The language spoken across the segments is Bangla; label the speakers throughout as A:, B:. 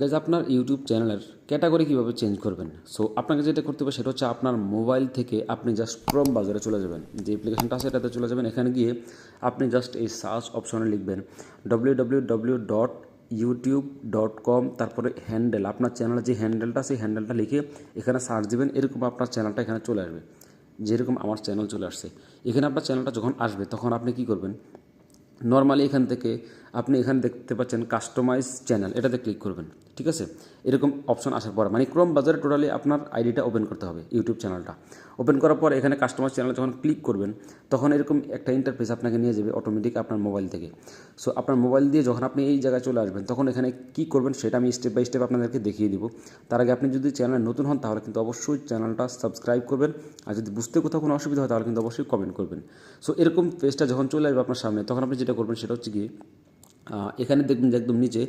A: গাইজ আপনার ইউটিউব চ্যানেলের ক্যাটাগরি কীভাবে চেঞ্জ করবেন? সো আপনাকে যেটা করতে হবে, সেটা হচ্ছে আপনার মোবাইল থেকে আপনি জাস্ট ক্রোম বাজারে চলে যাবেন। যে অ্যাপ্লিকেশনটা আছে, এটাতে চলে যাবেন। এখানে গিয়ে আপনি জাস্ট এই সার্চ অপশনে লিখবেন W W W dot YouTube dot com তারপরে হ্যান্ডেল আপনার চ্যানেলের যে হ্যান্ডেলটা সেই হ্যান্ডেলটা লিখে এখানে সার্চ দিবেন। এরকম আপনার চ্যানেলটা এখানে চলে আসবে। যেরকম আমার চ্যানেল চলে আসছে। এখানে আপনার চ্যানেলটা যখন আসবে, তখন আপনি কি করবেন? নর্মালি এখান থেকে আপনি এখানে দেখতে পাচ্ছেন কাস্টমাইজ চ্যানেল এটাতে ক্লিক করবেন ঠিক আছে? এরকম অপশন আসার পর মানে ক্রোম বাজারে টোটালি আপনার আইডিটা ওপেন করতে হবে ইউটিউব চ্যানেলটা ওপেন করার পর এখানে কাস্টমাইজ চ্যানেল যখন ক্লিক করবেন তখন এরকম একটা ইন্টারফেস আপনাকে নিয়ে যাবে অটোমেটিক আপনার মোবাইল থেকে। সো আপনার মোবাইল দিয়ে যখন আপনি এই জায়গায় চলে আসবেন তখন এখানে কী করবেন সেটা আমি স্টেপ বাই স্টেপ আপনাদেরকে দেখিয়ে দিব। তার আগে আপনি যদি চ্যানেলে নতুন হন তাহলে কিন্তু অবশ্যই চ্যানেলটা সাবস্ক্রাইব করবেন। আর যদি বুঝতে কোথাও কোনো অসুবিধা হয় তাহলে কিন্তু অবশ্যই কমেন্ট করবেন। সো এরকম পেজটা যখন চলে আসবে আপনার সামনে তখন আপনি যেটা করবেন সেটা হচ্ছে আহ, এখানে দেখবেন যে একদম নিচে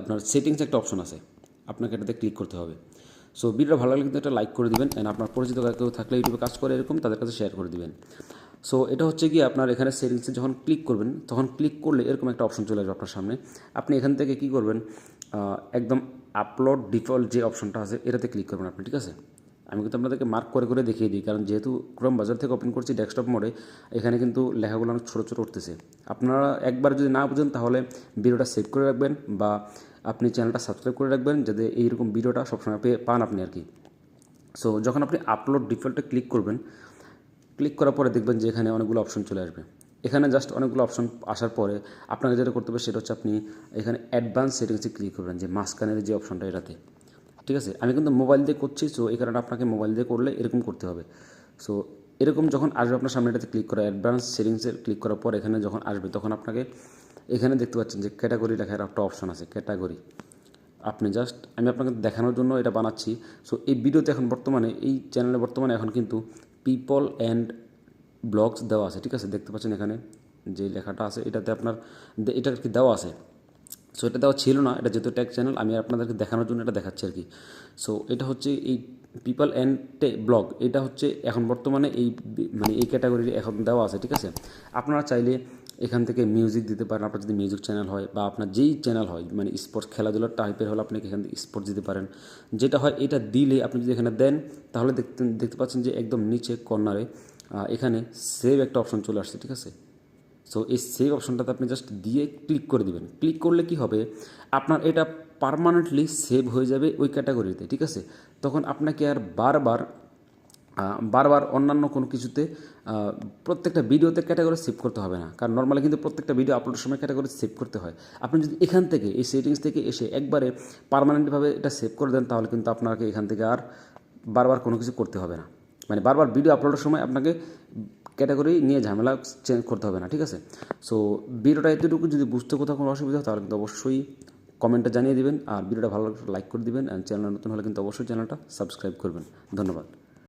A: আপনার সেটিংস একটা অপশন আছে। আপনাকে এটাতে ক্লিক করতে হবে। সো ভিডিওটা ভালো লাগলে কিন্তু একটা লাইক করে দিবেন অ্যান্ড আপনার পরিচিত কেউ থাকলে ইউটিউবে কাজ করে এরকম তাদের কাছে শেয়ার করে দিবেন। সো এটা হচ্ছে কি আপনার এখানে সেটিংসে যখন ক্লিক করবেন, তখন ক্লিক করলে এরকম একটা অপশন চলে আসবে আপনার সামনে। আপনি এখান থেকে কি করবেন একদম আপলোড ডিফল্ট যে অপশনটা আছে, এটাতে ক্লিক করবেন আপনি, ঠিক আছে? আমি কিন্তু আপনাদেরকে মার্ক করে করে দেখিয়ে দিই, কারণ যেহেতু ক্রোম বাজার থেকে ওপেন করছি ডেস্কটপ মোডে এখানে কিন্তু লেখাগুলো অনেক ছোটো ছোটো উঠতেছে। আপনারা একবার যদি না বুঝেন, তাহলে ভিডিওটা সেভ করে রাখবেন বা আপনি চ্যানেলটা সাবস্ক্রাইব করে রাখবেন, যাতে এইরকম ভিডিওটা সবসময় পেয়ে পান আপনি আর কি। সো যখন আপনি আপলোড ডিফল্টে ক্লিক করবেন ক্লিক করার পরে দেখবেন যে এখানে অনেকগুলো অপশন চলে আসবে। এখানে জাস্ট অনেকগুলো অপশন আসার পরে আপনাকে যেটা করতে হবে, সেটা হচ্ছে আপনি এখানে অ্যাডভান্স সেটিংসে ক্লিক করবেন, যে মাঝখানের যে অপশনটা এটাতে। ঠিক আছে? আমি কিন্তু মোবাইল দিয়ে করছি সো এই কারণে আপনাকে মোবাইল দিয়ে করলে এরকম করতে হবে। সো এরকম যখন আসবে আপনার সামনে এটাতে ক্লিক করা অ্যাডভান্স সেটিংসে ক্লিক করার পর এখানে যখন আসবে, তখন আপনাকে এখানে দেখতে পাচ্ছেন যে ক্যাটাগরি লেখার একটা অপশন আছে ক্যাটাগরি আপনি জাস্ট আমি আপনাকে দেখানোর জন্য এটা বানাচ্ছি। সো এই ভিডিওতে এখন বর্তমানে, এই চ্যানেলে বর্তমানে এখন কিন্তু পিপল অ্যান্ড ব্লগস দেওয়া আছে, ঠিক আছে? দেখতে পাচ্ছেন এখানে যে লেখাটা আছে, এটাতে আপনার, এটা কি দেওয়া আছে? সো এটা দেওয়া ছিল না, এটা যেহেতু ট্যাগ চ্যানেল আমি আপনাদেরকে দেখানোর জন্য এটা দেখাচ্ছি আর কি। সো এটা হচ্ছে এই পিপল অ্যান্ড টে ব্লগ এটা হচ্ছে এখন বর্তমানে এই মানে এই ক্যাটাগরির এখন দেওয়া আছে, ঠিক আছে? আপনারা চাইলে এখান থেকে মিউজিক দিতে পারেন, আপনার যদি মিউজিক চ্যানেল হয় বা আপনার যেই চ্যানেল হয় মানে স্পোর্টস খেলাধুলার টাইপের হলে আপনি এখান থেকে স্পোর্টস দিতে পারেন। যেটা হয়, এটা দিলে আপনি যদি এখানে দেন, তাহলে দেখতে দেখতে পাচ্ছেন যে একদম নিচে কর্নারে এখানে সেভ একটা অপশন চলে আসছে, ঠিক আছে? সো এই সেভ অপশনটাতে আপনি জাস্ট দিয়ে ক্লিক করে দিবেন। ক্লিক করলে কি হবে? আপনার এটা পারমানেন্টলি সেভ হয়ে যাবে ওই ক্যাটাগরিতে ঠিক আছে? তখন আপনাকে আর বারবার বারবার অন্যান্য কোনো কিছুতে প্রত্যেকটা ভিডিওতে ক্যাটাগরি সেভ করতে হবে না। কারণ নর্মালি কিন্তু প্রত্যেকটা ভিডিও আপলোডের সময় ক্যাটাগরি সেভ করতে হয়। আপনি যদি এখান থেকে, এই সেটিংস থেকে এসে একবারে পারমানেন্টভাবে এটা সেভ করে দেন, তাহলে কিন্তু আপনাকে এখান থেকে আর বারবার কোনো কিছু করতে হবে না। মানে বারবার ভিডিও আপলোডের সময় আপনাকে ক্যাটাগরি নিয়ে ঝামেলা চেঞ্জ করতে হবে না, ঠিক আছে? সো ভিডিওটা এতটুকু, যদি বুঝতে কোথাও কোনো অসুবিধা হয়, তাহলে কিন্তু অবশ্যই কমেন্টটা জানিয়ে দেবেন, আর ভিডিওটা ভালো লাগলে লাইক করে দেবেন অ্যান্ড চ্যানেল নতুন হলে কিন্তু অবশ্যই চ্যানেলটা সাবস্ক্রাইব করবেন। ধন্যবাদ।